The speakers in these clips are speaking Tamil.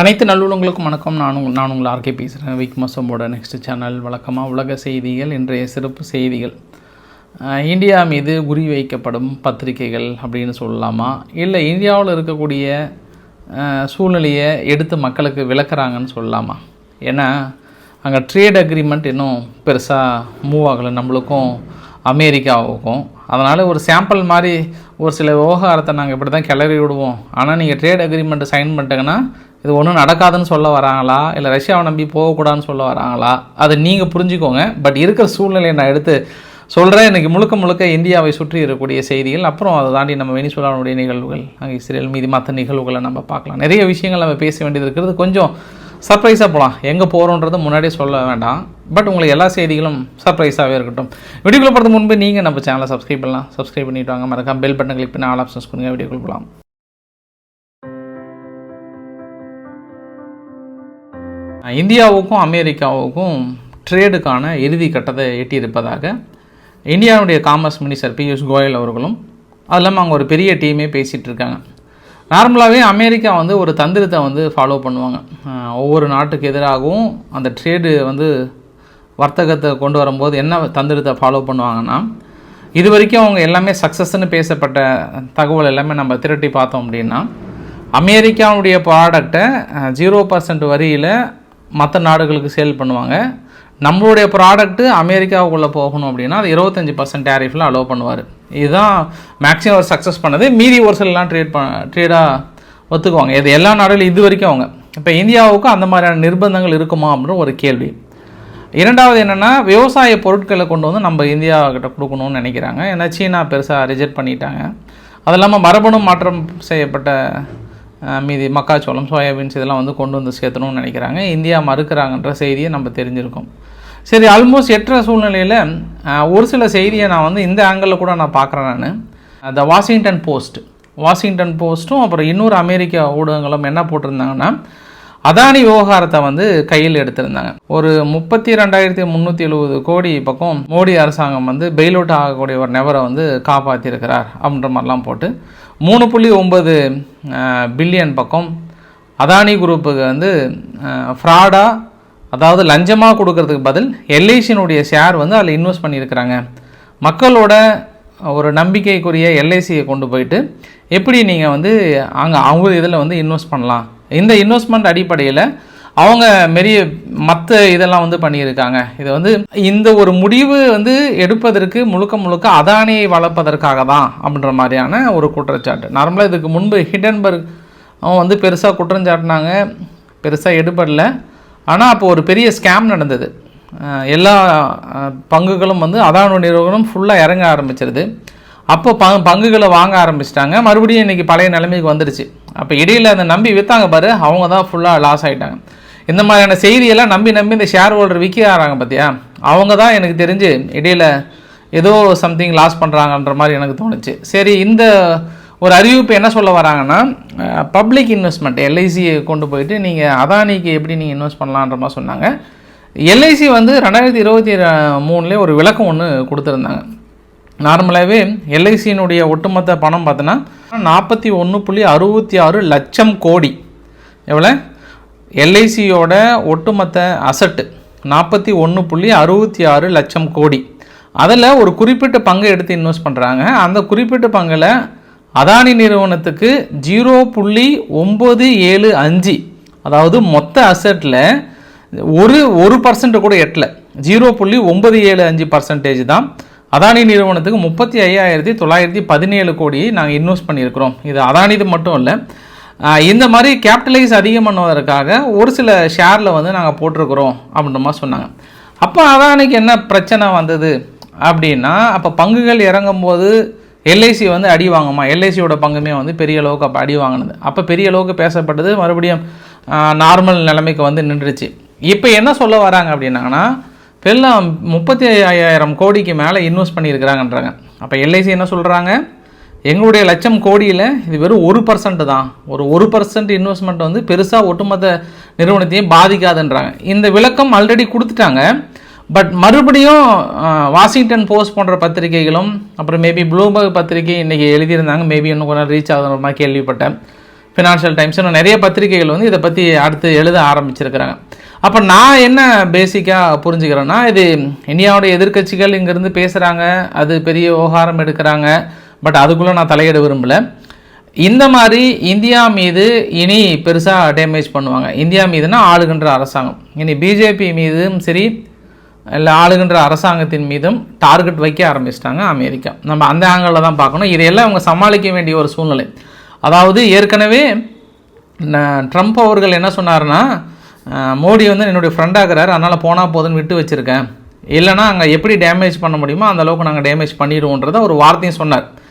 அனைத்து நல்லுள்ளங்களுக்கும் வணக்கம். நான் நான் உங்கள் ஆர்கே பேசுகிறேன் விக் மசமோட நெக்ஸ்ட் சேனல் வழக்கமாக உலக செய்திகள் இன்றைய சிறப்பு செய்திகள். இந்தியா மீது குறி வைக்கப்படும் பத்திரிகைகள் அப்படின்னு சொல்லலாமா? இல்லை இந்தியாவில் இருக்கக்கூடிய சூழ்நிலையை எடுத்து மக்களுக்கு விளக்குறாங்கன்னு சொல்லலாமா? ஏன்னா அங்கே ட்ரேட் அக்ரிமெண்ட் இன்னும் பெருசாக மூவ் ஆகலை. நம்மளுக்கும் அமெரிக்காவுக்கும். அதனால் ஒரு சாம்பிள் மாதிரி ஒரு சில விவகாரத்தை நாங்கள் இப்படி தான் கிளறி விடுவோம். ஆனால் நீங்கள் ட்ரேட் அக்ரிமெண்ட் சைன் பண்ணிட்டீங்கன்னா இது ஒன்றும் நடக்காதுன்னு சொல்ல வராங்களா? இல்லை ரஷ்யாவை நம்பி போகக்கூடாதுன்னு சொல்ல வராங்களா? அதை நீங்கள் புரிஞ்சுக்கோங்க. பட் இருக்கிற சூழ்நிலையை நான் எடுத்து சொல்கிறேன் இன்றைக்கி முழுக்க முழுக்க இந்தியாவை சுற்றி இருக்கக்கூடிய செய்திகள் அப்புறம் அதை தாண்டி நம்ம வெனிசுலாவுடைய நிகழ்வுகள் அங்கே இஸ்ரேல் மீதி மற்ற நிகழ்வுகளை நம்ம பார்க்கலாம். நிறைய விஷயங்கள் நம்ம பேச வேண்டியது இருக்கிறது. கொஞ்சம் சர்ப்ரைஸாக போகலாம் எங்கே போகிறோன்றது முன்னாடியே சொல்ல வேண்டாம். பட் உங்களுக்கு எல்லா செய்திகளும் சர்ப்ரைஸாகவே இருக்கட்டும். வீடியோக்குள்ள போகிறது முன்பு நீங்கள் நம்ம சேனலை சப்ஸ்கிரைப் பண்ணலாம். சப்ஸ்கிரைப் பண்ணிவிட்டு வாங்க. மறக்காம பெல் பட்டன் கிளிக் பண்ணி ஆல் ஆப்ஷன்ஸ் கொடுங்க. வீடியோக்குள்ள போகலாம். இந்தியாவுக்கும் அமெரிக்காவுக்கும் ட்ரேடுக்கான இறுதி கட்டத்தை எட்டியிருப்பதாக இந்தியாவுடைய காமர்ஸ் மினிஸ்டர் பியூஷ் கோயல் அவர்களும் அது இல்லாமல் அவங்க ஒரு பெரிய டீமே பேசிகிட்டு இருக்காங்க. நார்மலாகவே அமெரிக்கா வந்து ஒரு தந்திரத்தை வந்து ஃபாலோ பண்ணுவாங்க. ஒவ்வொரு நாட்டுக்கு எதிராகவும் அந்த ட்ரேடு வந்து வர்த்தகத்தை கொண்டு வரும்போது என்ன தந்திரத்தை ஃபாலோ பண்ணுவாங்கன்னா இது வரைக்கும் அவங்க எல்லாமே சக்ஸஸ்ன்னு பேசப்பட்ட தகவல் எல்லாமே நம்ம திரட்டி பார்த்தோம் அப்படின்னா அமெரிக்காவுடைய ப்ராடக்டை ஜீரோ பர்சன்ட் வரியில் மற்ற நாடுகளுக்கு சேல் பண்ணுவாங்க. நம்மளுடைய ப்ராடக்ட்டு அமெரிக்காவுக்குள்ளே போகணும் அப்படின்னா அது இருபத்தஞ்சி பர்சன்ட் டேரிஃபில் அலோவ் பண்ணுவார். இதுதான் மேக்ஸிமம் அவர் சக்ஸஸ் பண்ணது. மீதி ஒரு சிலலாம் ட்ரேட் ப ட்ரேடாக ஒத்துக்குவாங்க. இது எல்லா நாடுகளும் இது வரைக்கும் அவங்க. இப்போ இந்தியாவுக்கும் அந்த மாதிரியான நிர்பந்தங்கள் இருக்குமா அப்படின்ற ஒரு கேள்வி. இரண்டாவது என்னென்னா விவசாய பொருட்களை கொண்டு வந்து நம்ம இந்தியாக்கிட்ட கொடுக்கணும்னு நினைக்கிறாங்க. ஏன்னா சீனா பெருசாக ரிஜெக்ட் பண்ணிட்டாங்க. அது இல்லாமல் மரபணு மாற்றம் செய்யப்பட்ட மீதி மக்காச்சோளம் சோயாபீன்ஸ் இதெல்லாம் வந்து கொண்டு வந்து சேர்த்தணும்னு நினைக்கிறாங்க. இந்தியா மறுக்கிறாங்கன்ற செய்தியை நம்ம தெரிஞ்சிருக்கோம். சரி ஆல்மோஸ்ட் எட்டுற சூழ்நிலையில் ஒரு சில செய்தியை நான் வந்து இந்த ஆங்கிளில் கூட நான் பார்க்குறேன் நான். த வாஷிங்டன் போஸ்ட் வாஷிங்டன் போஸ்ட்டும் அப்புறம் இன்னொரு அமெரிக்க ஊடகங்களும் என்ன போட்டிருந்தாங்கன்னா அதானி விவகாரத்தை வந்து கையில் எடுத்திருந்தாங்க. ஒரு முப்பத்தி ரெண்டாயிரத்தி முந்நூற்றி எழுபது கோடி பக்கம் மோடி அரசாங்கம் வந்து பெயில் அவுட் ஆகக்கூடிய ஒரு நபரை வந்து காப்பாற்றிருக்கிறார் அப்படின்ற மாதிரிலாம் போட்டு மூணு புள்ளி ஒம்பது பில்லியன் பக்கம். அதானி குரூப்புக்கு வந்து ஃப்ராடாக அதாவது லஞ்சமாக கொடுக்கறதுக்கு பதில் எல்ஐசியினுடைய ஷேர் வந்து அதில் இன்வெஸ்ட் பண்ணியிருக்கிறாங்க. மக்களோட ஒரு நம்பிக்கைக்குரிய எல்ஐசியை கொண்டு போயிட்டு எப்படி நீங்கள் வந்து அங்கே அவங்க இதில் வந்து இன்வெஸ்ட் பண்ணலாம்? இந்த இன்வெஸ்ட்மெண்ட் அடிப்படையில் அவங்க மெரிய மற்ற இதெல்லாம் வந்து பண்ணியிருக்காங்க. இது வந்து இந்த ஒரு முடிவு வந்து எடுப்பதற்கு முழுக்க முழுக்க அதானியை வளர்ப்பதற்காக தான் அப்படின்ற மாதிரியான ஒரு குற்றச்சாட்டு. நார்மலாக இதுக்கு முன்பு ஹிடன்பர்க் அவன் வந்து பெருசாக குற்றஞ்சாட்டினாங்க பெருசாக எடுபடல. ஆனால் அப்போ ஒரு பெரிய ஸ்கேம் நடந்தது. எல்லா பங்குகளும் வந்து அதானு நிறுவனம் ஃபுல்லாக இறங்க ஆரம்பிச்சிருது. அப்போ ப பங்குகளை வாங்க ஆரம்பிச்சிட்டாங்க. மறுபடியும் இன்றைக்கி பழைய நிலைமைக்கு வந்துடுச்சு அப்போ இடையில் அந்த நம்பி விற்றாங்க பாரு அவங்க தான் ஃபுல்லாக லாஸ் ஆகிட்டாங்க இந்த மாதிரியான செய்தியெல்லாம் நம்பி நம்பி இந்த ஷேர் ஹோல்டர் விற்கிறாங்க பார்த்தியா அவங்க தான் எனக்கு தெரிஞ்சு இடையில் ஏதோ சம்திங் லாஸ் பண்ணுறாங்கன்ற மாதிரி எனக்கு தோணுச்சு. சரி இந்த ஒரு அறிவிப்பு என்ன சொல்ல வராங்கன்னா பப்ளிக் இன்வெஸ்ட்மெண்ட் எல்ஐசியை கொண்டு போயிட்டு நீங்கள் அதானிக்கு எப்படி நீங்கள் இன்வெஸ்ட் பண்ணலான்ற மாதிரி சொன்னாங்க. எல்ஐசி வந்து ரெண்டாயிரத்தி இருபத்தி மூணுலேயே ஒரு விளக்கம் ஒன்று கொடுத்துருந்தாங்க. நார்மலாகவே எல்ஐசியினுடைய ஒட்டுமொத்த பணம் பார்த்தோன்னா நாற்பத்தி ஒன்று புள்ளி அறுபத்தி ஆறு லட்சம் கோடி. எவ்வளோ எல்ஐசியோட ஒட்டுமொத்த அசட்டு நாற்பத்தி ஒன்று புள்ளி அறுபத்தி ஆறு லட்சம் கோடி. அதில் ஒரு குறிப்பிட்ட பங்கை எடுத்து இன்வெஸ்ட் பண்ணுறாங்க அந்த குறிப்பிட்ட பங்கில் அதானி நிறுவனத்துக்கு ஜீரோ புள்ளி ஒம்பது ஏழு அஞ்சு அதாவது மொத்த அசட்டில் ஒரு ஒரு பர்சன்ட் கூட எட்டல. ஜீரோ புள்ளி ஒம்பது ஏழு அஞ்சு பர்சன்டேஜ் தான். அதானி நிறுவனத்துக்கு முப்பத்தி ஐயாயிரத்தி தொள்ளாயிரத்தி பதினேழு கோடியை நாங்கள் இன்வெஸ்ட் பண்ணியிருக்கிறோம். இது அதானிது மட்டும் இல்லை இந்த மாதிரி கேபிட்டலைஸ் அதிகம் பண்ணுவதற்காக ஒரு சில ஷேரில் வந்து நாங்கள் போட்டிருக்கிறோம் அப்படின்ற மாதிரி சொன்னாங்க. அப்போ அதானிக்கு என்ன பிரச்சனை வந்தது அப்படின்னா அப்போ பங்குகள் இறங்கும்போது எல்ஐசி வந்து அடி வாங்குமா? எல்ஐசியோட பங்குமே வந்து பெரிய அளவுக்கு அப்போ அடி வாங்கினது. அப்போ பெரிய அளவுக்கு பேசப்பட்டது மறுபடியும் நார்மல் நிலைமைக்கு வந்து நின்றுச்சு இப்போ என்ன சொல்ல வராங்க அப்படின்னாங்கன்னா பெல்லாம் முப்பத்தி ஐயாயிரம் கோடிக்கு மேலே இன்வெஸ்ட் பண்ணியிருக்கிறாங்கன்றாங்க. அப்போ எல்ஐசி என்ன சொல்கிறாங்க எங்களுடைய லட்சம் கோடியில் இது வெறும் ஒரு பர்சன்ட் தான். ஒரு ஒரு பர்சன்ட் இன்வெஸ்ட்மெண்ட் வந்து பெருசாக ஒட்டுமொத்த நிறுவனத்தையும் பாதிக்காதுன்றாங்க. இந்த விளக்கம் ஆல்ரெடி கொடுத்துட்டாங்க. பட் மறுபடியும் வாஷிங்டன் போஸ்ட் போன்ற பத்திரிகைகளும் அப்புறம் மேபி ப்ளூபர்க் பத்திரிகை இன்றைக்கி எழுதியிருந்தாங்க. மேபி இன்னும் கொஞ்சம் ரீச் ஆகுற மாதிரி கேள்விப்பட்டேன். ஃபினான்ஷியல் டைம்ஸ் இன்னும் நிறைய பத்திரிகைகள் வந்து இதை பற்றி அடுத்து எழுத ஆரம்பிச்சிருக்கிறாங்க. அப்போ நான் என்ன பேசிக்காக புரிஞ்சுக்கிறேன்னா இது இந்தியாவுடைய எதிர்க்கட்சிகள் இங்கேருந்து பேசுகிறாங்க அது பெரிய விவகாரம் எடுக்கிறாங்க. பட் அதுக்குள்ளே நான் தலையிட விரும்பலை. இந்த மாதிரி இந்தியா மீது இனி பெருசாக டேமேஜ் பண்ணுவாங்க. இந்தியா மீதுனா ஆளுகின்ற அரசாங்கம். இனி பிஜேபி மீதும் சரி இல்லை ஆளுகின்ற அரசாங்கத்தின் மீதும் டார்கெட் வைக்க ஆரம்பிச்சிட்டாங்க அமெரிக்கா. நம்ம அந்த ஆங்கிளில் தான் பார்க்கணும். இதையெல்லாம் அவங்க சமாளிக்க வேண்டிய ஒரு சூழ்நிலை. அதாவது ஏற்கனவே ந- ட்ரம்ப் அவர்கள் என்ன சொன்னார்னா மோடி வந்து என்னுடைய ஃப்ரெண்டாகிறார் அதனால் போனால் போதுன்னு விட்டு வச்சுருக்கேன். இல்லைன்னா அங்கே எப்படி டேமேஜ் பண்ண முடியுமோ அந்த அளவுக்கு நாங்கள் டேமேஜ் பண்ணிடுவோன்றத ஒரு வார்த்தையும் சொன்னார்.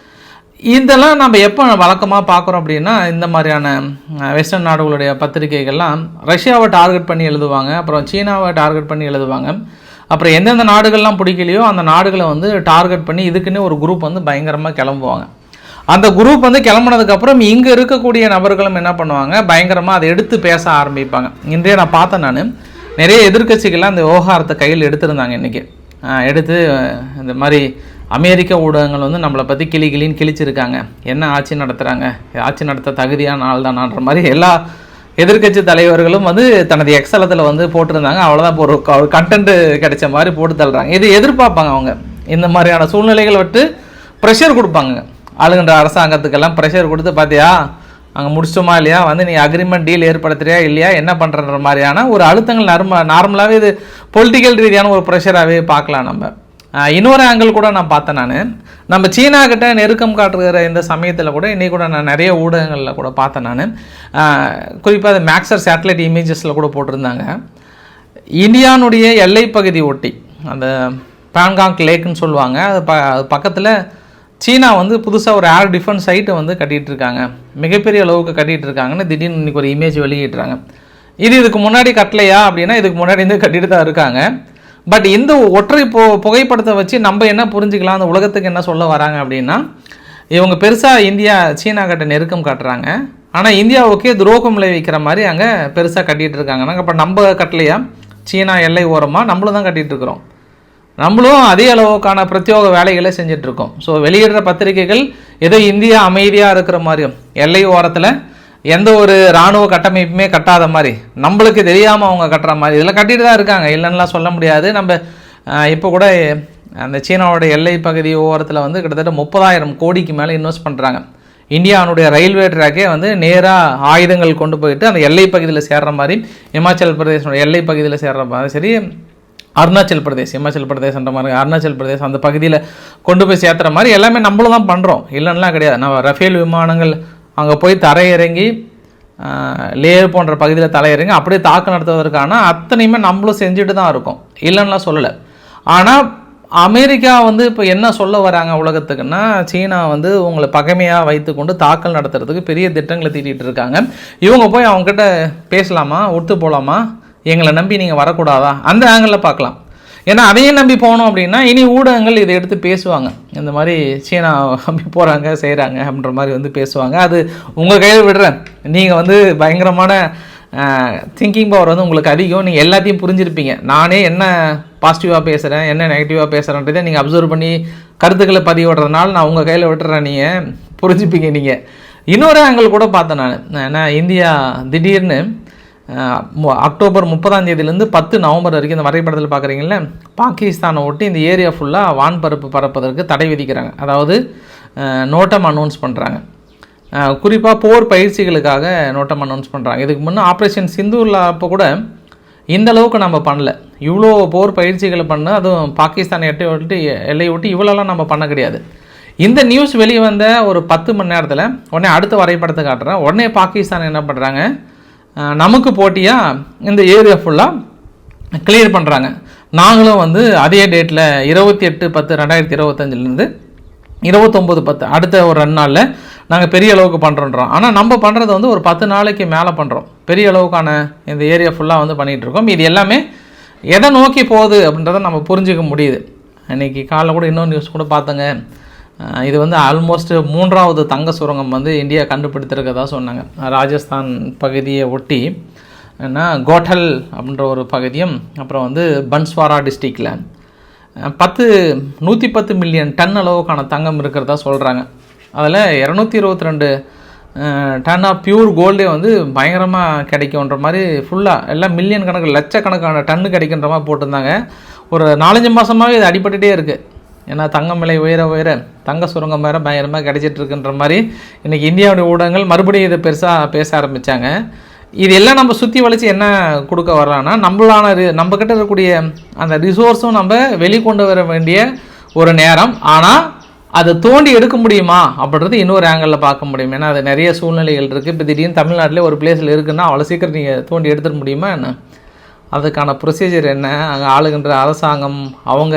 இதெல்லாம் நம்ம எப்போ வழக்கமாக பார்க்குறோம் அப்படின்னா இந்த மாதிரியான வெஸ்டர்ன் நாடுகளுடைய பத்திரிகைகள்லாம் ரஷ்யாவை டார்கெட் பண்ணி எழுதுவாங்க அப்புறம் சீனாவை டார்கெட் பண்ணி எழுதுவாங்க. அப்புறம் எந்தெந்த நாடுகள்லாம் பிடிக்கலையோ அந்த நாடுகளை வந்து டார்கெட் பண்ணி இதுக்குன்னு ஒரு குரூப் வந்து பயங்கரமாக கிளம்புவாங்க. அந்த குரூப் வந்து கிளம்புனதுக்கப்புறம் இங்கே இருக்கக்கூடிய நபர்களும் என்ன பண்ணுவாங்க பயங்கரமாக அதை எடுத்து பேச ஆரம்பிப்பாங்க. இன்றைய நான் பார்த்தேன் நான். நிறைய எதிர்க்கட்சிகள்லாம் அந்த விவகாரத்தை கையில் எடுத்திருந்தாங்க இன்றைக்கி எடுத்து இந்த மாதிரி அமெரிக்க ஊடகங்கள் வந்து நம்மளை பற்றி கிளி கிளின்னு கிழிச்சிருக்காங்க. என்ன ஆட்சி நடத்துகிறாங்க ஆட்சி நடத்த தகுதியான ஆள் தானான்ற மாதிரி எல்லா எதிர்க்கட்சி தலைவர்களும் வந்து தனது எக்ஸலத்தில் வந்து போட்டிருந்தாங்க. அவ்வளோதான் இப்போ ஒரு கண்டென்ட் கிடைச்ச மாதிரி போட்டு தள்ளுறாங்க. இது எதிர்பார்ப்பாங்க அவங்க. இந்த மாதிரியான சூழ்நிலைகள் விட்டு ப்ரெஷர் கொடுப்பாங்க. ஆளுகின்ற அரசாங்கத்துக்கெல்லாம் ப்ரெஷர் கொடுத்து பார்த்தியா அங்கே முடிச்சிட்டோமா இல்லையா? வந்து நீ அக்ரிமெண்ட் டீல் ஏற்படுத்துறியா இல்லையா? என்ன பண்ணுறன்ற மாதிரியான ஒரு அழுத்தங்கள் நார்ம நார்மலாகவே இது பொலிட்டிக்கல் ரீதியான ஒரு ப்ரெஷராகவே பார்க்கலாம் நம்ம. இன்னொரு ஆங்கிள் கூட நான் பார்த்தேன் நான். நம்ம சீனா கிட்ட நெருக்கம் காட்டுகிற இந்த சமயத்தில் கூட இன்றைக்கி கூட நான் நிறைய ஊடகங்களில் கூட பார்த்தேன் நான். குறிப்பாக மேக்ஸர் சேட்டலைட் இமேஜஸில் கூட போட்டிருந்தாங்க. இந்தியானுடைய எல்லை பகுதி ஒட்டி அந்த பேங்காங் லேக்குன்னு சொல்லுவாங்க. அது ப அது பக்கத்தில் சீனா வந்து புதுசாக ஒரு ஏர் டிஃபென்ஸ் சைட்டை வந்து கட்டிகிட்டு இருக்காங்க. மிகப்பெரிய அளவுக்கு கட்டிகிட்டு இருக்காங்கன்னு திடீர்னு இன்னைக்கு ஒரு இமேஜ் வெளியிடுறாங்க. இது இதுக்கு முன்னாடி கட்டலையா அப்படின்னா இதுக்கு முன்னாடி இருந்து கட்டிட்டு தான் இருக்காங்க. பட் இந்த ஒற்றை பு புகைப்படத்தை வச்சு நம்ம என்ன புரிஞ்சுக்கலாம்? அந்த உலகத்துக்கு என்ன சொல்ல வராங்க அப்படின்னா இவங்க பெருசாக இந்தியா சீனா கிட்ட நெருக்கம் காட்டுறாங்க. ஆனால் இந்தியாவுக்கே துரோகம் விளைவிக்கிற மாதிரி அங்கே பெருசாக கட்டிகிட்டு இருக்காங்க. அப்போ நம்ம கட்டலையா? சீனா எல்லை ஓரமாக நம்மளும் தான் கட்டிகிட்டு இருக்கிறோம். நம்மளும் அதே அளவுக்கான பிரத்யோக வேலைகளை செஞ்சிட்ருக்கோம் ஸோ வெளியிடுற பத்திரிகைகள் ஏதோ இந்தியா அமைதியாக இருக்கிற மாதிரியும் எல்லை ஓரத்தில் எந்த ஒரு இராணுவ கட்டமைப்புமே கட்டாத மாதிரி நம்மளுக்கு தெரியாமல் அவங்க கட்டுற மாதிரி இதில் கட்டிட்டு தான் இருக்காங்க. இல்லைன்னுலாம் சொல்ல முடியாது. நம்ம இப்போ கூட அந்த சீனாவோட எல்லை பகுதி ஓரத்தில் வந்து கிட்டத்தட்ட முப்பதாயிரம் கோடிக்கு மேலே இன்வெஸ்ட் பண்ணுறாங்க இந்தியாவுடைய ரயில்வே ட்ராக்கே வந்து நேராக ஆயுதங்கள் கொண்டு போயிட்டு அந்த எல்லை பகுதியில் சேர்ற மாதிரி இமாச்சல் பிரதேசோட எல்லை பகுதியில் சேர்ற மாதிரி சரி அருணாச்சல் பிரதேஷ் இமாச்சல் பிரதேஷ்ன்ற மாதிரி அருணாச்சல் பிரதேஷ் அந்த பகுதியில் கொண்டு போய் சேர்த்துற மாதிரி எல்லாமே நம்மளும் தான் பண்ணுறோம் இல்லைன்னா கிடையாது. நம்ம ரஃபேல் விமானங்கள் அங்கே போய் தரையிறங்கி லேயர் போன்ற பகுதியில் தலையிறங்கி அப்படியே தாக்கு நடத்துவதற்கான அத்தனையுமே நம்மளும் செஞ்சுட்டு தான் இருக்கோம். இல்லைன்னுலாம் சொல்லலை. ஆனால் அமெரிக்கா வந்து இப்போ என்ன சொல்ல வராங்க உலகத்துக்குன்னா சீனா வந்து உங்களை பகைமையாக வைத்துக்கொண்டு தாக்கல் நடத்துறதுக்கு பெரிய திட்டங்களை தீட்டிகிட்டு இருக்காங்க. இவங்க போய் அவங்ககிட்ட பேசலாமா? ஒத்து போகலாமா எங்களை நம்பி நீங்கள் வரக்கூடாதா? அந்த ஆங்கிளில் பார்க்கலாம். ஏன்னா அதையும் நம்பி போனோம் அப்படின்னா இனி ஊடகங்கள் இதை எடுத்து பேசுவாங்க. இந்த மாதிரி சீனா நம்பி போகிறாங்க செய்கிறாங்க அப்படின்ற மாதிரி வந்து பேசுவாங்க. அது உங்கள் கையில் விடுறேன். நீங்கள் வந்து பயங்கரமான திங்கிங் பவர் வந்து உங்களுக்கு அதிகம். நீங்கள் எல்லாத்தையும் புரிஞ்சிருப்பீங்க. நானே என்ன பாசிட்டிவாக பேசுகிறேன் என்ன நெகட்டிவாக பேசுகிறேன்றதை நீங்கள் அப்சர்வ் பண்ணி கருத்துக்களை பதிவு விடுறதுனால நான் உங்கள் கையில் விட்டுறேன். நீங்கள் புரிஞ்சுப்பீங்க நீங்கள் இன்னொரு ஆங்கிள் கூட பார்த்தேன் நான். ஏன்னா இந்தியா திடீர்னு அக்டோபர் முப்பதாம் தேதியிலேருந்து பத்து நவம்பர் வரைக்கும் இந்த வரைபடத்தில் பார்க்குறீங்களே பாகிஸ்தானை ஒட்டி இந்த ஏரியா ஃபுல்லாக வான்பரப்பு பறப்பதற்கு தடை விதிக்கிறாங்க. அதாவது நோட்டம் அனௌன்ஸ் பண்ணுறாங்க குறிப்பாக போர் பயிற்சிகளுக்காக நோட்டம் அனௌன்ஸ் பண்ணுறாங்க இதுக்கு முன்னே ஆப்ரேஷன் சிந்தூரில் அப்போ கூட இந்த அளவுக்கு நம்ம பண்ணல. இவ்வளோ போர் பயிற்சிகளை பண்ண அதுவும் பாகிஸ்தான் எட்டை ஒட்டி எல்லையை ஒட்டி இவ்வளோலாம் நம்ம பண்ண கிடையாது. இந்த நியூஸ் வெளியே வந்த ஒரு பத்து மணி நேரத்தில் உடனே அடுத்த வரைபடத்தை காட்டுறேன். உடனே பாகிஸ்தான் என்ன பண்ணுறாங்க நமக்கு போட்டியாக இந்த ஏரியா ஃபுல்லாக கிளியர் பண்ணுறாங்க நாங்களும் வந்து அதே டேட்டில் இருபத்தி எட்டு பத்து ரெண்டாயிரத்தி இருபத்தஞ்சிலேருந்து இருபத்தொம்போது பத்து அடுத்த ஒரு ரெண்டு நாளில் நாங்கள் பெரிய அளவுக்கு பண்ணுறோன்றோம் ஆனால் நம்ம பண்ணுறது வந்து ஒரு பத்து நாளைக்கு மேலே பண்ணுறோம் பெரிய அளவுக்கான இந்த ஏரியா ஃபுல்லாக வந்து பண்ணிகிட்ருக்கோம் இது எல்லாமே எதை நோக்கி போகுது அப்படின்றத நம்ம புரிஞ்சுக்க முடியுது. அன்றைக்கி காலைல கூட இன்னொரு நியூஸ் கூட பார்த்தங்க. இது வந்து ஆல்மோஸ்ட் மூன்றாவது தங்க சுரங்கம் வந்து இந்தியா கண்டுபிடித்திருக்கதா சொன்னாங்க. ராஜஸ்தான் பகுதியை ஒட்டி என்ன கோட்டல் அப்படின்ற ஒரு பகுதியும் அப்புறம் வந்து பன்ஸ்வாரா டிஸ்ட்ரிக்டில் பத்து நூற்றி பத்து மில்லியன் டன் அளவுக்கான தங்கம் இருக்கிறதா சொல்கிறாங்க அதில் இரநூத்தி இருபத்தி ரெண்டு டன் ஆஃப் பியூர் கோல்டே வந்து பயங்கரமாக கிடைக்குன்ற மாதிரி ஃபுல்லாக எல்லாம் மில்லியன் கணக்கு லட்சக்கணக்கான டன்னு கிடைக்கின்ற மாதிரி போட்டிருந்தாங்க. ஒரு நாலஞ்சு மாதமாகவே இது அடிபட்டுகிட்டே இருக்குது ஏன்னா தங்கம் விலை உயர உயர தங்க சுரங்கம் வேறு பயங்கரமாக கிடச்சிட்டுருக்குன்ற மாதிரி இன்றைக்கி இந்தியாவுடைய ஊடகங்கள் மறுபடியும் இதை பெருசாக பேச ஆரம்பித்தாங்க இது எல்லாம் நம்ம சுற்றி வளைச்சு என்ன கொடுக்க வரலான்னா நம்மளான ரி- நம்ம கிட்ட இருக்கக்கூடிய அந்த ரிசோர்ஸும் நம்ம வெளிக்கொண்டு வர வேண்டிய ஒரு நேரம். ஆனால் அதை தோண்டி எடுக்க முடியுமா அப்படின்றது இன்னொரு ஆங்கிளில் பார்க்க முடியும். ஏன்னா அது நிறைய சூழ்நிலைகள் இருக்குது இப்போ திடீர்னு தமிழ்நாட்டிலே ஒரு பிளேஸில் இருக்குன்னா அவ்வளோ சீக்கிரம் நீங்கள் தோண்டி எடுத்துட முடியுமா என்ன? அதுக்கான ப்ரொசீஜர் என்ன? அங்கே ஆளுகின்ற அரசாங்கம் அவங்க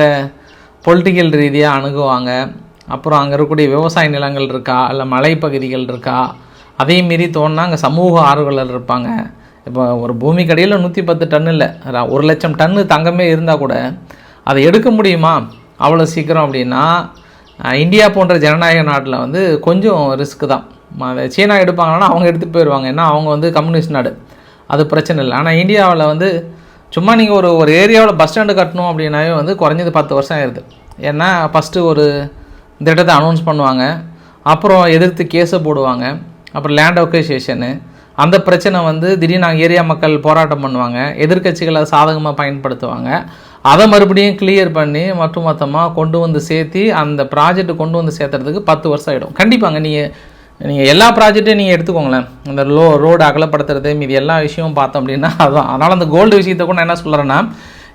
பொலிட்டிக்கல் ரீதியாக அணுகுவாங்க. அப்புறம் அங்கே இருக்கக்கூடிய விவசாய நிலங்கள் இருக்கா? இல்லை மலைப்பகுதிகள் இருக்கா? அதையும் மீறி தோணுனா அங்கே சமூக ஆர்வலர் இருப்பாங்க. இப்போ ஒரு பூமிக்கடியில் நூற்றி பத்து டன் இல்லை. ஒரு லட்சம் டன்னு தங்கமே இருந்தால் கூட அதை எடுக்க முடியுமா? அவ்வளோ சீக்கிரம் அப்படின்னா இந்தியா போன்ற ஜனநாயக நாட்டில் வந்து கொஞ்சம் ரிஸ்க் தான். அதை சீனா எடுப்பாங்கன்னா அவங்க எடுத்துகிட்டு போயிடுவாங்க ஏன்னா அவங்க வந்து கம்யூனிஸ்ட் நாடு. அது பிரச்சனை இல்லை. ஆனால் இந்தியாவில் வந்து சும்மா நீங்கள் ஒரு ஒரு ஏரியாவில் பஸ் ஸ்டாண்டு கட்டணும் அப்படின்னாவே வந்து குறைஞ்சது பத்து வருஷம் ஆயிடுது ஏன்னா ஃபஸ்ட்டு ஒரு திட்டத்தை அனௌன்ஸ் பண்ணுவாங்க. அப்புறம் எதிர்த்து கேஸை போடுவாங்க. அப்புறம் லேண்ட் ஒக்கேஷேஷனு அந்த பிரச்சனை வந்து திடீர்னு நாங்கள் ஏரியா மக்கள் போராட்டம் பண்ணுவாங்க. எதிர்க்கட்சிகளை சாதகமாக பயன்படுத்துவாங்க. அதை மறுபடியும் கிளியர் பண்ணி மற்றும் மொத்தமாக கொண்டு வந்து சேர்த்தி அந்த ப்ராஜெக்ட் கொண்டு வந்து சேர்த்துறதுக்கு பத்து வருஷம் ஆகிடும் கண்டிப்பாங்க நீங்கள் நீங்கள் எல்லா ப்ராஜெக்ட்டையும் நீங்கள் எடுத்துக்கோங்களேன். இந்த லோ ரோடு அகலப்படுத்துறது மீதி எல்லா விஷயமும் பார்த்தோம் அப்படின்னா அதுதான் அதனால் அந்த கோல்டு விஷயத்தை கூட நான் என்ன சொல்கிறேன்னா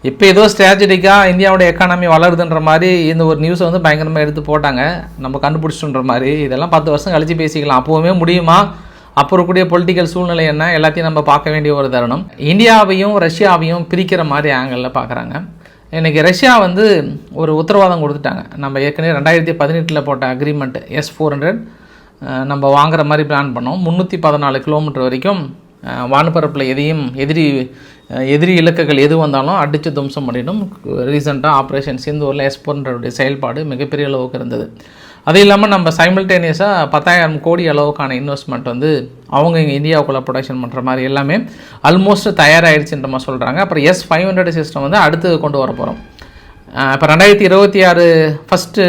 இப்போ ஏதோ ஸ்ட்ராட்டஜிக்காக இந்தியாவோட எக்கானமி வளருதுன்ற மாதிரி இந்த ஒரு நியூஸை வந்து பயங்கரமாக எடுத்து போட்டாங்க. நம்ம கண்டுபிடிச்சிட்டுன்ற மாதிரி. இதெல்லாம் பத்து வருஷம் கழித்து பேசிக்கலாம். அப்போவுமே முடியுமா? அப்போ இருக்கக்கூடிய பொலிட்டிக்கல் சூழ்நிலை என்ன? எல்லாத்தையும் நம்ம பார்க்க வேண்டிய ஒரு தருணம். இந்தியாவையும் ரஷ்யாவையும் பிரிக்கிற மாதிரி ஆங்கிளில் பார்க்குறாங்க. இன்றைக்கி ரஷ்யா வந்து ஒரு உத்தரவாதம் கொடுத்துட்டாங்க. நம்ம ஏற்கனவே ரெண்டாயிரத்தி பதினெட்டில் போட்ட அக்ரிமெண்ட் எஸ் ஃபோர் ஹண்ட்ரட் நம்ம வாங்குற மாதிரி பிளான் பண்ணோம். முந்நூற்றி பதினாலு கிலோமீட்டர் வரைக்கும் வானப்பரப்பில் எதையும் எதிரி எதிரி இலக்குகள் எது வந்தாலும் அடித்து துவம்சம் பண்ணிடும் ரீசெண்டாக ஆப்ரேஷன் சிந்தூரில் எஸ்போன்றருடைய செயல்பாடு மிகப்பெரிய அளவுக்கு இருந்தது. அது இல்லாமல் நம்ம சைமல்டேனியஸாக பத்தாயிரம் கோடி அளவுக்கான இன்வெஸ்ட்மெண்ட் வந்து அவங்க இங்கே இந்தியாவுக்குள்ளே ப்ரொடக்ஷன் பண்ணுற மாதிரி எல்லாமே ஆல்மோஸ்ட் தயாராகிடுச்சுன்ற மாதிரி சொல்கிறாங்க அப்புறம் எஸ் ஃபைவ் ஹண்ட்ரட் சிஸ்டம் வந்து அடுத்து கொண்டு வர போகிறோம் இப்போ ரெண்டாயிரத்தி இருபத்தி ஆறு ஃபஸ்ட்டு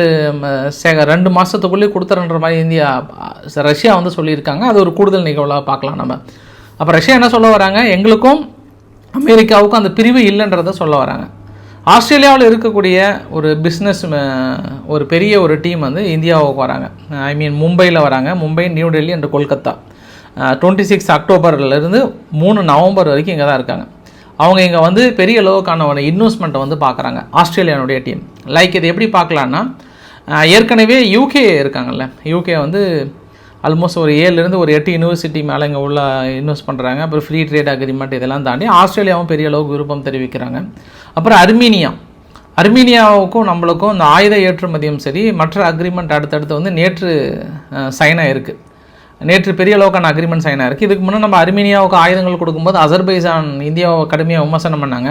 சேக ரெண்டு மாதத்துக்குள்ளேயே கொடுத்துறன்ற மாதிரி இந்தியா ரஷ்யா வந்து சொல்லியிருக்காங்க. அது ஒரு கூடுதல் நிகழ்வாக பார்க்கலாம் நம்ம. அப்போ ரஷ்யா என்ன சொல்ல வராங்க? எங்களுக்கும் அமெரிக்காவுக்கும் அந்த பிரிவு இல்லைன்றத சொல்ல வராங்க. ஆஸ்திரேலியாவில் இருக்கக்கூடிய ஒரு பிஸ்னஸ் ஒரு பெரிய ஒரு டீம் வந்து இந்தியாவுக்கு வராங்க. ஐ மீன் மும்பையில் வராங்க. Mumbai New Delhi and Kolkata. Twenty six அக்டோபர்லேருந்து மூணு நவம்பர் வரைக்கும் இங்கே தான் இருக்காங்க. அவங்க இங்கே வந்து பெரிய அளவுக்கான ஒரு இன்வெஸ்ட்மெண்ட்டை வந்து பார்க்குறாங்க ஆஸ்திரேலியானுடைய டீம் லைக் இது எப்படி பார்க்கலான்னா ஏற்கனவே யூகே இருக்காங்கல்ல. யூகே வந்து ஆல்மோஸ்ட் ஒரு ஏழுலேருந்து ஒரு எட்டு யூனிவர்சிட்டி மேலே இங்கே உள்ள இன்வெஸ்ட் பண்ணுறாங்க அப்புறம் ஃப்ரீ ட்ரேட் அக்ரிமெண்ட் இதெல்லாம் தாண்டி ஆஸ்திரேலியாவும் பெரிய அளவுக்கு விருப்பம் தெரிவிக்கிறாங்க. அப்புறம் அர்மீனியா. அர்மீனியாவுக்கும் நம்மளுக்கும் இந்த ஆயுத ஏற்றுமதியும் சரி மற்ற அக்ரிமெண்ட் அடுத்தடுத்து வந்து நேற்று சைன் இருக்குது நேற்று பெரிய அளவுக்கான அக்ரிமெண்ட் சைன் ஆயிருக்கு இதுக்கு முன்னே நம்ம அர்மீனியாவுக்கு ஆயுதங்கள் கொடுக்கும்போது அசர்பைசான் இந்தியாவை கடுமையாக விமர்சனம் பண்ணாங்க.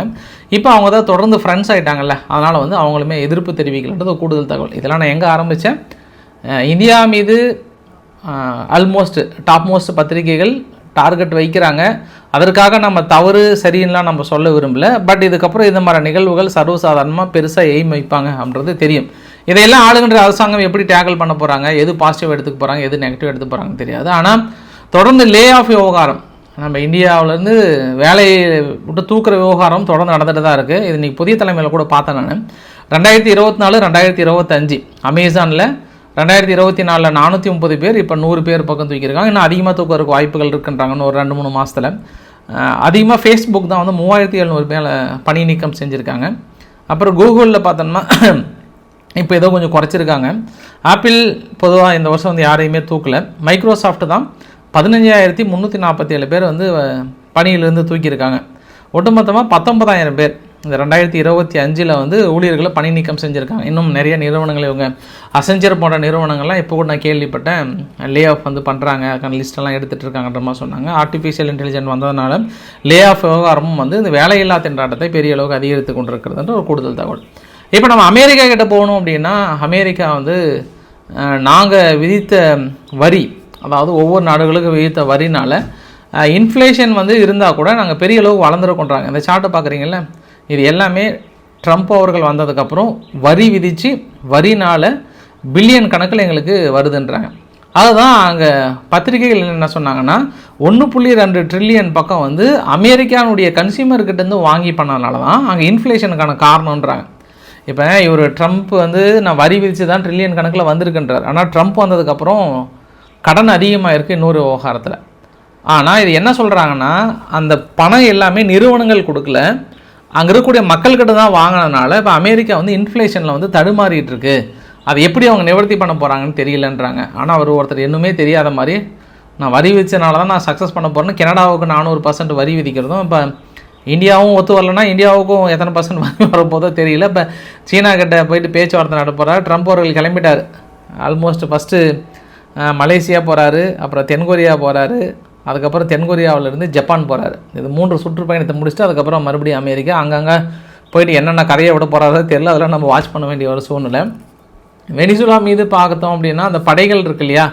இப்போ அவங்க தான் தொடர்ந்து ஃப்ரெண்ட்ஸ் ஆகிட்டாங்கல்ல அதனால் வந்து அவங்களுமே எதிர்ப்பு தெரிவிக்கலன்றது கூடுதல் தகவல். இதெல்லாம் நான் எங்கே ஆரம்பித்தேன் இந்தியா மீது ஆல்மோஸ்ட் டாப் மோஸ்ட் பத்திரிகைகள் டார்கெட் வைக்கிறாங்க. அதற்காக நம்ம தவறு சரின்னுலாம் நம்ம சொல்ல விரும்பல. பட் இதுக்கப்புறம் இந்த மாதிரி நிகழ்வுகள் சர்வசாதாரணமாக பெருசாக எய்ம் வைப்பாங்க அப்படின்றது தெரியும். இதையெல்லாம் ஆளுகின்ற அரசாங்கம் எப்படி டேக்கிள் பண்ண போகிறாங்க எது பாசிட்டிவ் எடுத்துக்க போகிறாங்க எது நெகட்டிவ் எடுத்து போகிறாங்கன்னு தெரியாது. ஆனால் தொடர்ந்து லே ஆஃப் விவகாரம். நம்ம இந்தியாவிலேருந்து வேலையை விட்டு தூக்குற விவகாரம் தொடர்ந்து நடந்துட்டு தான் இருக்குது இது இன்னைக்கு புதிய தலைமையில் கூட பார்த்தேன் நான். ரெண்டாயிரத்தி இருபத்தி நாலு ரெண்டாயிரத்தி இருபத்தஞ்சு அமேசானில் ரெண்டாயிரத்தி இருபத்தி நாலில் நானூற்றி முப்பது பேர் இப்போ நூறு பேர் பக்கம் தூக்கியிருக்காங்க. இன்னும் அதிகமாக தூக்கிறதுக்கு வாய்ப்புகள் இருக்குன்றாங்கன்னு ஒரு ரெண்டு மூணு மாதத்தில் அதிகமாக ஃபேஸ்புக் தான் வந்து மூவாயிரத்தி எழுநூறு மேலே பணி நீக்கம் செஞ்சுருக்காங்க. அப்புறம் கூகுளில் பார்த்தோம்னா இப்போ ஏதோ கொஞ்சம் குறைச்சிருக்காங்க. ஆப்பிள் பொதுவாக இந்த வருஷம் வந்து யாரையுமே தூக்கல. மைக்ரோசாஃப்ட் தான் பதினஞ்சாயிரத்தி முந்நூற்றி நாற்பத்தி ஏழு பேர் வந்து பணியிலிருந்து தூக்கியிருக்காங்க. ஒட்டுமொத்தமாக பத்தொன்பதாயிரம் பேர். இந்த ரெண்டாயிரத்தி இருபத்தி அஞ்சில் வந்து ஊழியர்களை பணி நீக்கம் செஞ்சுருக்காங்க. இன்னும் நிறைய நிறுவனங்கள் இவங்க அசெஞ்சர் போன்ற நிறுவனங்கள்லாம் இப்போ கூட நான் கேள்விப்பட்டேன். லே ஆஃப் வந்து பண்ணுறாங்க அதுக்கான லிஸ்ட்டெல்லாம் எடுத்துகிட்டு இருக்காங்கன்ற மாதிரி சொன்னாங்க. ஆர்டிஃபிஷியல் இன்டெலிஜென்ட் வந்ததுனால லே ஆஃப் விவகாரமும் வந்து இந்த வேலையில்லா திண்டாட்டத்தை பெரிய அளவுக்கு அதிகரித்து கொண்டிருக்கிறதுன்ற ஒரு கூடுதல் தகவல். இப்போ நம்ம அமெரிக்கா கிட்ட போகணும் அப்படின்னா அமெரிக்கா வந்து நாங்கள் விதித்த வரி அதாவது ஒவ்வொரு நாடுகளுக்கும் விதித்த வரினால் இன்ஃப்ளேஷன் வந்து இருந்தால் கூட நாங்கள் பெரிய அளவு வளர்ந்துருக்கோன்றாங்க. இந்த சார்ட்டை பார்க்குறீங்கள இது எல்லாமே ட்ரம்ப் அவர்கள் வந்ததுக்கப்புறம் வரி விதித்து வரினால் பில்லியன் கணக்கில் எங்களுக்கு வருதுன்றாங்க. அதுதான் அங்கே பத்திரிகைகள் என்ன சொன்னாங்கன்னா ஒன்று புள்ளி ரெண்டு ட்ரில்லியன் பக்கம் வந்து அமெரிக்கானுடைய கன்சியூமர்கிட்டேருந்து வாங்கி பண்ணதுனால தான் அங்கே இன்ஃப்ளேஷனுக்கான காரணன்றாங்க இப்போ இவர் ட்ரம்ப் வந்து நான் வரி விதித்து தான் ட்ரில்லியன் கணக்கில் வந்திருக்குன்றார். ஆனால் ட்ரம்ப் வந்ததுக்கப்புறம் கடன் அதிகமாக இருக்குது இன்னொரு விவகாரத்தில். ஆனால் இது என்ன சொல்கிறாங்கன்னா அந்த பணம் எல்லாமே நிறுவனங்கள் கொடுக்கல. அங்கே இருக்கக்கூடிய மக்கள்கிட்ட தான் வாங்கினதுனால இப்போ அமெரிக்கா வந்து இன்ஃப்ளேஷனில் வந்து தடுமாறிட்டு இருக்கு அது எப்படி அவங்க நிவர்த்தி பண்ண போகிறாங்கன்னு தெரியலன்றாங்க. ஆனால் அவர் ஒருத்தர் இன்னுமே தெரியாத மாதிரி நான் வரி விதிச்சனால தான் நான் சக்ஸஸ் பண்ண போகிறேன்னு கனடாவுக்கு நானூறு பர்சன்ட் வரி விதிக்கிறதும் இப்போ இந்தியாவும் ஒத்து வரலன்னா இந்தியாவுக்கும் எத்தனை பர்சன்ட் வரப்போதோ தெரியல. இப்போ சீனா கிட்ட போயிட்டு பேச்சுவார்த்தை நடப்போகிறார் ட்ரம்ப் அவர்கள் கிளம்பிட்டார். ஆல்மோஸ்ட் ஃபஸ்ட்டு மலேசியா போகிறாரு அப்புறம் தென்கொரியா போகிறாரு அதுக்கப்புறம் தென்கொரியாவிலேருந்து ஜப்பான் போகிறாரு இது மூன்று சுற்றுப்பயணத்தை முடிச்சுட்டு அதுக்கப்புறம் மறுபடியும் அமெரிக்கா அங்கங்கே போயிட்டு என்னென்ன கரையை விட போகிறாரோ தெரியல. அதெல்லாம் நம்ம வாட்ச் பண்ண வேண்டிய ஒரு சூழ்நிலை. வெனிசுலா மீது பார்த்தோம் அப்படின்னா அந்த படைகள் இருக்கு இல்லையா?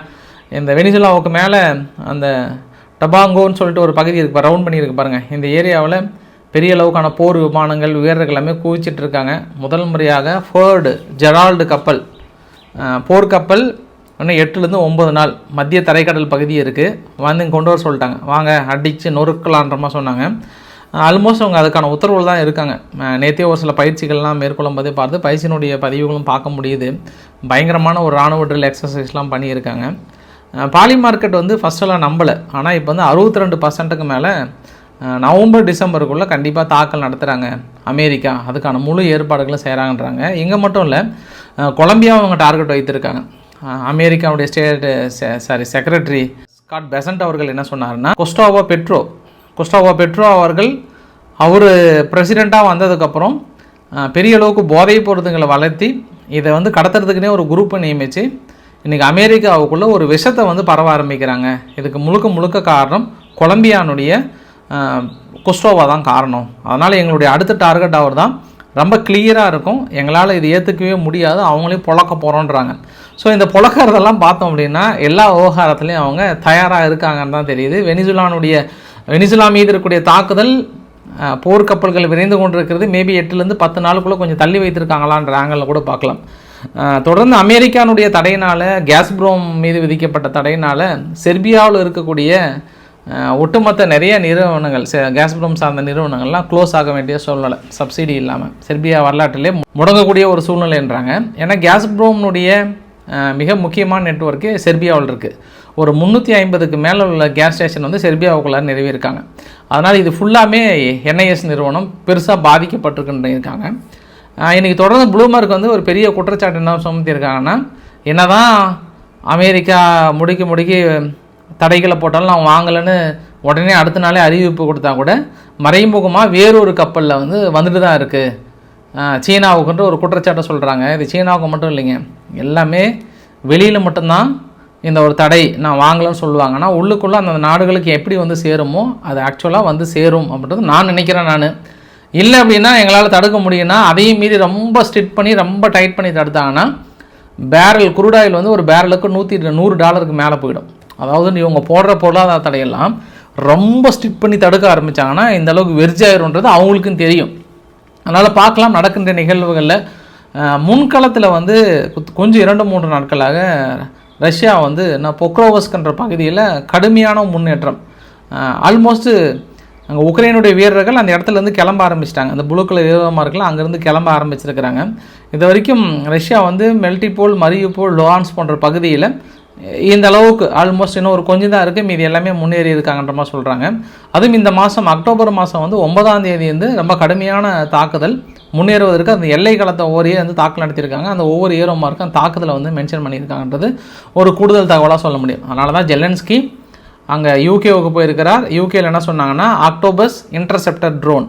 இந்த வெனிசுலாவுக்கு மேலே அந்த டபாங்கோன்னு சொல்லிட்டு ஒரு பகுதி இருக்கு ரவுண்ட் பண்ணியிருக்கு பாருங்கள் இந்த ஏரியாவில் பெரிய அளவுக்கான போர் விமானங்கள் வீரர்கள் எல்லாமே குவிச்சிட்டு இருக்காங்க. முதல் முறையாக ஃபேர்டு ஜெரால்டு கப்பல். போர்க்கப்பல் இன்னும் எட்டுலேருந்து ஒம்பது நாள் மத்திய தரைக்கடல் பகுதி இருக்குது வந்து இங்கே கொண்டு வர சொல்லிட்டாங்க. வாங்க அடித்து நொறுக்கலான்ற மாதிரி சொன்னாங்க. ஆல்மோஸ்ட் அவங்க அதுக்கான உத்தரவுகள் தான் இருக்காங்க. நேற்றே ஒரு சில பயிற்சிகள்லாம் மேற்கொள்ளும் போதே பார்த்து பயிற்சியினுடைய பதிவுகளும் பார்க்க முடியுது. பயங்கரமான ஒரு ராணுவ ட்ரில் எக்ஸசைஸ்லாம் பண்ணியிருக்காங்க. பாலி மார்க்கெட் வந்து ஃபஸ்ட்டெல்லாம் நம்பலை. ஆனால் இப்போ வந்து அறுபத்தி ரெண்டு பர்சன்ட்டுக்கு மேலே நவம்பர் டிசம்பருக்குள்ளே கண்டிப்பாக தாக்கல் நடத்துகிறாங்க அமெரிக்கா அதுக்கான முழு ஏற்பாடுகளும் செய்கிறாங்கன்றாங்க இங்கே மட்டும் இல்லை கொலம்பியாவும் அவங்க டார்கெட் வைத்திருக்காங்க. அமெரிக்காவுடைய state sorry secretary Scott Bessent அவர்கள் என்ன சொன்னார்னா கொஸ்டாவோ பெட்ரோ கொஸ்டாவோ பெட்ரோ அவர்கள் அவர் பிரசிடெண்ட்டாக வந்ததுக்கப்புறம் பெரிய அளவுக்கு போதைப் பொருத்துங்களை வளர்த்தி இதை வந்து கடத்துறதுக்குனே ஒரு குரூப்பை நியமித்து இன்றைக்கி அமெரிக்காவுக்குள்ளே ஒரு விஷத்தை வந்து பரவ ஆரம்பிக்கிறாங்க. இதுக்கு முழுக்க முழுக்க காரணம் கொலம்பியானுடைய கொஸ்டோவா தான் காரணம். அதனால் எங்களுடைய அடுத்த டார்கெட் அவர் தான். ரொம்ப கிளியராக இருக்கும். எங்களால் இது ஏற்றுக்கவே முடியாது. அவங்களையும் பொழக்க போகிறோன்றாங்க ஸோ இந்த பொழக்கிறதெல்லாம் பார்த்தோம் அப்படின்னா எல்லா விவகாரத்துலேயும் அவங்க தயாராக இருக்காங்கன்னு தான் தெரியுது. வெனிசுலானுடைய வெனிசுலா மீது இருக்கக்கூடிய தாக்குதல் போர்க்கப்பல்கள் விரைந்து கொண்டிருக்கிறது. மேபி எட்டுலேருந்து பத்து நாளுக்குள்ளே கொஞ்சம் தள்ளி வைத்திருக்காங்களான்ற ஆங்கிளில் கூட பார்க்கலாம். தொடர்ந்து அமெரிக்கானுடைய தடையினால் கேஸ்ப்ரோம் மீது விதிக்கப்பட்ட தடையினால் செர்பியாவில் இருக்கக்கூடிய ஒட்டுமொத்த நிறைய நிறுவனங்கள் கேஸ்ப்ரோம் சார்ந்த நிறுவனங்கள்லாம் க்ளோஸ் ஆக வேண்டிய சூழ்நிலை சப்சிடி இல்லாமல் செர்பியா வரலாற்றிலே முடங்கக்கூடிய ஒரு சூழ்நிலைன்றாங்க. ஏன்னா கேஸ்ப்ரோம்னுடைய மிக முக்கியமான நெட்ஒர்க்கு செர்பியாவில் இருக்குது ஒரு முந்நூற்றி ஐம்பதுக்கு மேலே உள்ள கேஸ் ஸ்டேஷன் வந்து செர்பியாவுக்குள்ளார நிறுவியிருக்காங்க. அதனால் இது ஃபுல்லாமே என்ஐஎஸ் நிறுவனம் பெருசாக பாதிக்கப்பட்டிருக்குன்னு இருக்காங்க இன்றைக்கி தொடர்ந்து ப்ளூமர்க் வந்து ஒரு பெரிய குற்றச்சாட்டு என்ன சுமத்தியிருக்காங்கன்னா என்னதான் அமெரிக்கா முடிக்க முடிக்க தடைகளை போட்டாலும் நான் வாங்கலைன்னு உடனே அடுத்த நாளே அறிவிப்பு கொடுத்தா கூட மறைமுகமாக வேறொரு கப்பலில் வந்து வந்துட்டு தான் இருக்குது சீனாவுக்குன்ற ஒரு குற்றச்சாட்டை சொல்கிறாங்க இது சீனாவுக்கு மட்டும் இல்லைங்க. எல்லாமே வெளியில் மட்டும்தான் இந்த ஒரு தடை நான் வாங்கலன்னு சொல்லுவாங்கன்னா உள்ளுக்குள்ளே அந்த நாடுகளுக்கு எப்படி வந்து சேருமோ அது ஆக்சுவலாக வந்து சேரும் அப்படின்றது நான் நினைக்கிறேன் நான். இல்லை அப்படின்னா எங்களால் தடுக்க முடியும்னா அதையும் மீறி ரொம்ப ஸ்ட்ரிட் பண்ணி ரொம்ப டைட் பண்ணி தடுத்தாங்கன்னா பேரல் குருடாயில் வந்து ஒரு பேரலுக்கு நூற்றி நூறு டாலருக்கு மேலே போயிடும். அதாவது இவங்க போடுற பொருளாதார தடையெல்லாம் ரொம்ப ஸ்ட்ரிக் பண்ணி தடுக்க ஆரம்பித்தாங்கன்னா இந்த அளவுக்கு வெர்ஜாயிருன்றது அவங்களுக்கும் தெரியும். அதனால் பார்க்கலாம் நடக்கின்ற நிகழ்வுகளில் முன்களத்தில் வந்து குத்- கொஞ்சம் இரண்டு மூன்று நாட்களாக ரஷ்யா வந்து நான் பொக்ரோவஸ்கன்ற பகுதியில் கடுமையான முன்னேற்றம். ஆல்மோஸ்ட்டு அங்கே உக்ரைனுடைய வீரர்கள் அந்த இடத்துல இருந்து கிளம்ப ஆரம்பிச்சிட்டாங்க. அந்த புளுக்கில் கலர் ஈரமாக இருக்கலாம் அங்கேருந்து கிளம்ப ஆரம்பிச்சிருக்கிறாங்க. இது வரைக்கும் ரஷ்யா வந்து மெல்டிபோல் மரியுபோல் லோஹான்ஸ் போன்ற பகுதியில் இந்த அளவுக்கு ஆல்மோஸ்ட் இன்னும் ஒரு கொஞ்சம் தான் இருக்குது மீதி எல்லாமே முன்னேறி இருக்காங்கன்ற மாதிரி சொல்கிறாங்க அதுவும் இந்த மாதம் அக்டோபர் மாதம் வந்து ஒன்பதாம் தேதி வந்து ரொம்ப கடுமையான தாக்குதல் முன்னேறுவதற்கு அந்த எல்லை களத்தை ஒவ்வொரு வந்து தாக்கல் நடத்தியிருக்காங்க. அந்த ஒவ்வொரு ஏரோ மார்க்கும் அந்த தாக்குதலை வந்து மென்ஷன் பண்ணியிருக்காங்கன்றது ஒரு கூடுதல் தகவலாக சொல்ல முடியும். அதனால தான் ஜெலன்ஸ்கி அங்கே யூகேவுக்கு போயிருக்கிறார். யூகேயில் என்ன சொன்னாங்கன்னா ஆக்டோபஸ் இன்டர்செப்டர் ட்ரோன்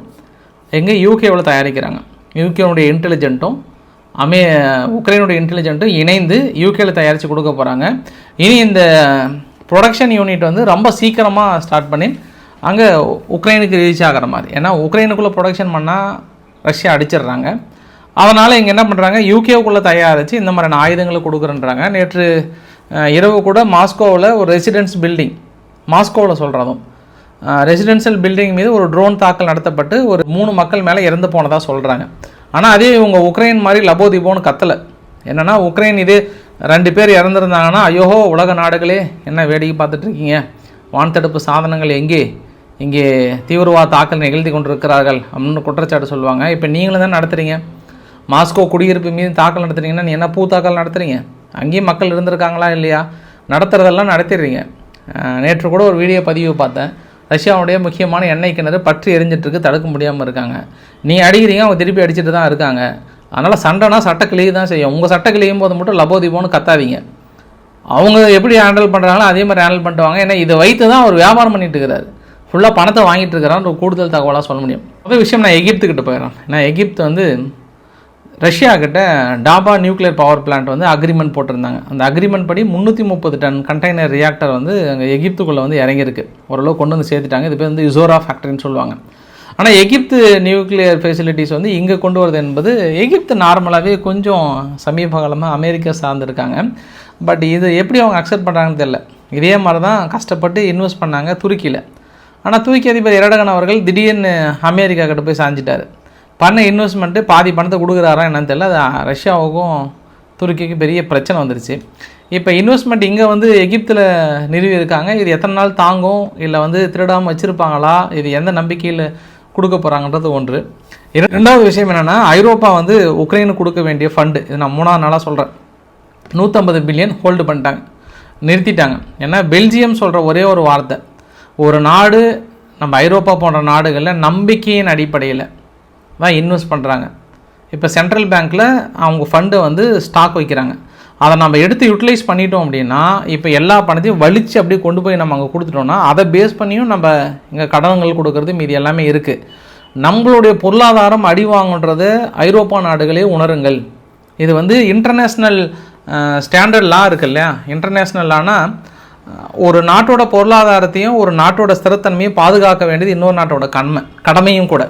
எங்கே யூகேவில் தயாரிக்கிறாங்க. யூகேனுடைய இன்டெலிஜென்ட்டும் அமே உக்ரைனுடைய இன்டெலிஜென்ட்டும் இணைந்து யூகேயில் தயாரித்து கொடுக்க போகிறாங்க இனி இந்த ப்ரொடக்ஷன் யூனிட் வந்து ரொம்ப சீக்கிரமாக ஸ்டார்ட் பண்ணி அங்கே உக்ரைனுக்கு ரீச் ஆகிற மாதிரி. ஏன்னா உக்ரைனுக்குள்ளே ப்ரொடக்ஷன் பண்ணால் ரஷ்யா அடிச்சிடுறாங்க. அதனால் இங்கே என்ன பண்ணுறாங்க யூகேவுக்குள்ளே தயாரித்து இந்த மாதிரியான ஆயுதங்களை கொடுக்குறேன்றாங்க. நேற்று இரவு கூட மாஸ்கோவில் ஒரு ரெசிடென்ஸ் பில்டிங் மாஸ்கோவில் சொல்கிறதும் ரெசிடென்ஷியல் பில்டிங் மீது ஒரு ட்ரோன் தாக்கல் நடத்தப்பட்டு ஒரு மூணு மக்கள் மேலே இறந்து போனதாக சொல்கிறாங்க ஆனால் அதே இவங்க உக்ரைன் மாதிரி லபோதிபோன்னு கத்தலை. என்னென்னா உக்ரைன் இது ரெண்டு பேர் இறந்துருந்தாங்கன்னா ஐயோஹோ உலக நாடுகளே என்ன வேடிக்கை பார்த்துட்ருக்கீங்க வான் தடுப்பு சாதனங்கள் எங்கே? இங்கே தீவிரவாத தாக்கல் நிகழ்த்தி கொண்டிருக்கிறார்கள் அப்படின்னு குற்றச்சாட்டு சொல்லுவாங்க. இப்போ நீங்களும் தான் நடத்துகிறீங்க மாஸ்கோ குடியிருப்பு மீது தாக்கல் நடத்துறீங்கன்னா நீ என்ன பூ தாக்கல் நடத்துகிறீங்க அங்கேயும் மக்கள் இருந்திருக்காங்களா இல்லையா? நடத்துறதெல்லாம் நடத்திடுறீங்க. நேற்று கூட ஒரு வீடியோ பதிவு பார்த்தேன். ரஷ்யாவுடைய முக்கியமான எண்ணெய் கிணறு பற்றி எரிஞ்சிட்ருக்கு தடுக்க முடியாமல் இருக்காங்க. நீ அடிக்கிறீங்க அவங்க திருப்பி அடிச்சிட்டு தான் இருக்காங்க. அதனால் சண்டைனா சட்டை கிளிய தான் செய்யும். உங்கள் சட்டை கிளியும் போது மட்டும் லபோதிபோன்னு கத்தாதீங்க. அவங்க எப்படி ஹேண்டில் பண்ணுறாங்களோ அதே மாதிரி ஹேண்டில் பண்ணிட்டு வாங்க ஏன்னா இதை வைத்து தான் அவர் வியாபாரம் பண்ணிட்டு இருக்கிறாரு. ஃபுல்லாக பணத்தை வாங்கிட்டு இருக்கிறான்னு ஒரு கூடுதல் தகவலாக சொல்ல முடியும். அதே விஷயம் நான் எகிப்துக்கிட்ட போயிடறேன். ஏன்னா எகிப்து வந்து ரஷ்யா கிட்ட டாபா நியூக்ளியர் பவர் பிளான்ட் வந்து அக்ரிமெண்ட் போட்டிருந்தாங்க. அந்த அக்ரிமெண்ட் படி முந்நூற்றி முப்பது டன் கண்டெய்னர் ரியாக்டர் வந்து அங்கே எகிப்துக்குள்ளே வந்து இறங்கியிருக்கு. ஓரளவு கொண்டு வந்து சேர்த்துட்டாங்க. இது பேர் வந்து யுசோரா ஃபேக்டரின்னு சொல்லுவாங்க. ஆனால் எகிப்து நியூக்ளியர் ஃபெசிலிட்டிஸ் வந்து இங்கே கொண்டு வருது என்பது எகிப்து நார்மலாகவே கொஞ்சம் சமீப காலமாக அமெரிக்கா சார்ந்திருக்காங்க. பட் இது எப்படி அவங்க அக்செப்ட் பண்ணுறாங்கன்னு தெரில இதே மாதிரி தான் கஷ்டப்பட்டு இன்வெஸ்ட் பண்ணாங்க துருக்கியில். ஆனால் துருக்கி அதிபர் இரடகன் அவர்கள் திடீர்னு அமெரிக்கா கிட்ட போய் சாஞ்சிட்டார். பண்ண இன்வெஸ்ட்மெண்ட்டு பாதி பணத்தை கொடுக்குறாரா என்னன்னு தெரியல. அது ரஷ்யாவுக்கும் துருக்கிக்கும் பெரிய பிரச்சனை வந்துருச்சு. இப்போ இன்வெஸ்ட்மெண்ட் இங்கே வந்து எகிப்தில் நிறுவி இருக்காங்க இது எத்தனை நாள் தாங்கும்? இல்லை வந்து திருடாமல் வச்சுருப்பாங்களா? இது எந்த நம்பிக்கையில் கொடுக்க போகிறாங்கன்றது ஒன்று. ரெண்டாவது விஷயம் என்னென்னா ஐரோப்பா வந்து உக்ரைனுக்கு கொடுக்க வேண்டிய ஃபண்டு இது நான் மூணாவது நாளாக சொல்கிறேன் நூற்றம்பது பில்லியன் ஹோல்டு பண்ணிட்டாங்க. நிறுத்திட்டாங்க. ஏன்னா பெல்ஜியம் சொல்கிற ஒரே ஒரு வார்த்தை. ஒரு நாடு நம்ம ஐரோப்பா போன்ற நாடுகளில் நம்பிக்கையின் அடிப்படையில் தான் இன்வெஸ்ட் பண்ணுறாங்க இப்போ சென்ட்ரல் பேங்க்கில் அவங்க ஃபண்டை வந்து ஸ்டாக் வைக்கிறாங்க. அதை நம்ம எடுத்து யூட்டிலைஸ் பண்ணிட்டோம் அப்படின்னா இப்போ எல்லா பணத்தையும் வலிச்சு அப்படியே கொண்டு போய் நம்ம அங்கே கொடுத்துட்டோம்னா அதை பேஸ் பண்ணியும் நம்ம இங்கே கடன்கள் கொடுக்கறது மீதி எல்லாமே இருக்குது நம்மளுடைய பொருளாதாரம் அடி வாங்குன்றது ஐரோப்பா நாடுகளே உணருங்கள். இது வந்து இன்டர்நேஷ்னல் ஸ்டாண்டர்ட் லா இருக்கு இல்லையா? இன்டர்நேஷ்னல் லானா ஒரு நாட்டோட பொருளாதாரத்தையும் ஒரு நாட்டோட ஸ்திரத்தன்மையும் பாதுகாக்க வேண்டியது இன்னொரு நாட்டோட கண்மை கடமையும் கூட.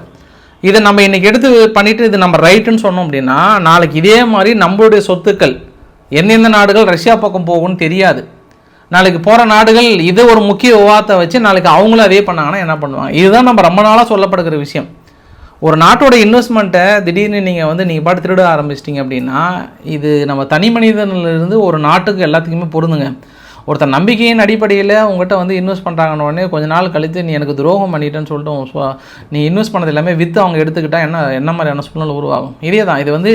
இதை நம்ம இன்றைக்கி எடுத்து பண்ணிட்டு இது நம்ம ரைட்டுன்னு சொன்னோம் அப்படின்னா நாளைக்கு இதே மாதிரி நம்மளுடைய சொத்துக்கள் எந்தெந்த நாடுகள் ரஷ்யா பக்கம் போகும்னு தெரியாது. நாளைக்கு போகிற நாடுகள் இது ஒரு முக்கிய விவாதத்தை வச்சு நாளைக்கு அவங்களும் அதே பண்ணாங்கன்னா என்ன பண்ணுவாங்க? இதுதான் நம்ம ரொம்ப நாளாக சொல்லப்படுகிற விஷயம். ஒரு நாட்டோட இன்வெஸ்ட்மெண்ட்டை திடீர்னு நீங்கள் வந்து நீங்கள் பாட்டு திருட ஆரம்பிச்சிட்டிங்க அப்படின்னா இது நம்ம தனி மனிதனிலிருந்து ஒரு நாட்டுக்கு எல்லாத்துக்குமே பொருந்துங்க. ஒருத்தர் நம்பிக்கையின் அடிப்படையில் உங்கள்கிட்ட வந்து இன்வெஸ்ட் பண்ணுறாங்கன்னு உடனே கொஞ்ச நாள் கழித்து நீ எனக்கு துரோகம் பண்ணிட்டேன்னு சொல்லிட்டு ஸோ நீ இன்வெஸ்ட் பண்ணது எல்லாமே விற்று அவங்க எடுத்துக்கிட்டால் என்ன என்ன மாதிரியான சூழ்நிலை உருவாகும்? இதே தான் இது வந்து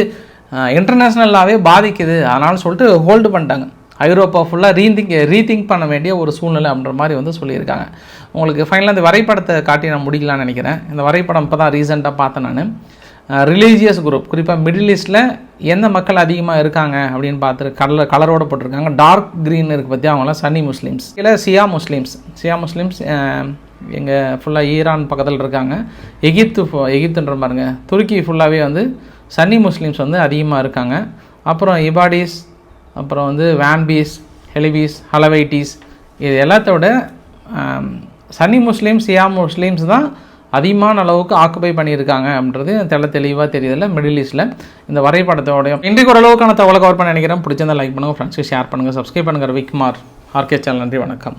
இன்டர்நேஷ்னலாகவே பாதிக்குது. அதனால சொல்லிட்டு ஹோல்டு பண்ணிட்டாங்க. ஐரோப்பா ஃபுல்லாக ரீதிங்க் ரீதிங்க் பண்ண வேண்டிய ஒரு சூழ்நிலை அப்படின்ற மாதிரி வந்து சொல்லியிருக்காங்க. உங்களுக்கு ஃபைனலாக இந்த வரைபடத்தை காட்டி நான் முடிக்கலாம்னு நினைக்கிறேன். இந்த வரைபடம் இப்போ தான் ரீசெண்டாக பார்த்தேன் நான். ரிலீஜியஸ் குரூப் குறிப்பாக மிடில் ஈஸ்டில் எந்த மக்கள் அதிகமாக இருக்காங்க அப்படின்னு பார்த்து கலர் கலரோட போட்டிருக்காங்க. டார்க் க்ரீன் இருக்குது பற்றி அவங்களாம் சன்னி முஸ்லீம்ஸ் இல்லை சியா முஸ்லீம்ஸ் சியா முஸ்லீம்ஸ் எங்கள் ஃபுல்லாக ஈரான் பக்கத்தில் இருக்காங்க. எகிப்து எகிப்துன்ற பாருங்க. துருக்கி ஃபுல்லாகவே வந்து சன்னி முஸ்லீம்ஸ் வந்து அதிகமாக இருக்காங்க. அப்புறம் இபாடிஸ் அப்புறம் வந்து வேன்பீஸ் ஹெலிபீஸ் ஹலவைட்டிஸ் இது எல்லாத்தோட சன்னி முஸ்லீம் சியா முஸ்லீம்ஸ் தான் அதிகமான அளவுக்கு ஆக்குபை பண்ணியிருக்காங்க அப்படின்றது தெல தெளிவாக தெரியுதுல்ல மிடில் ஈஸ்ட்டில் இந்த வரைபடத்தோடய இன்றைக்கு ஓரளவுக்கான தகவலை கவர் பண்ண நினைக்கிறேன். பிடிச்சிருந்தா லைக் பண்ணுங்கள் ஃப்ரெண்ட்ஸுக்கு ஷேர் பண்ணுங்கள் சப்ஸ்கிரைப் பண்ணுங்கள் விக்மார் ஆர்கே சேனல் நன்றி வணக்கம்.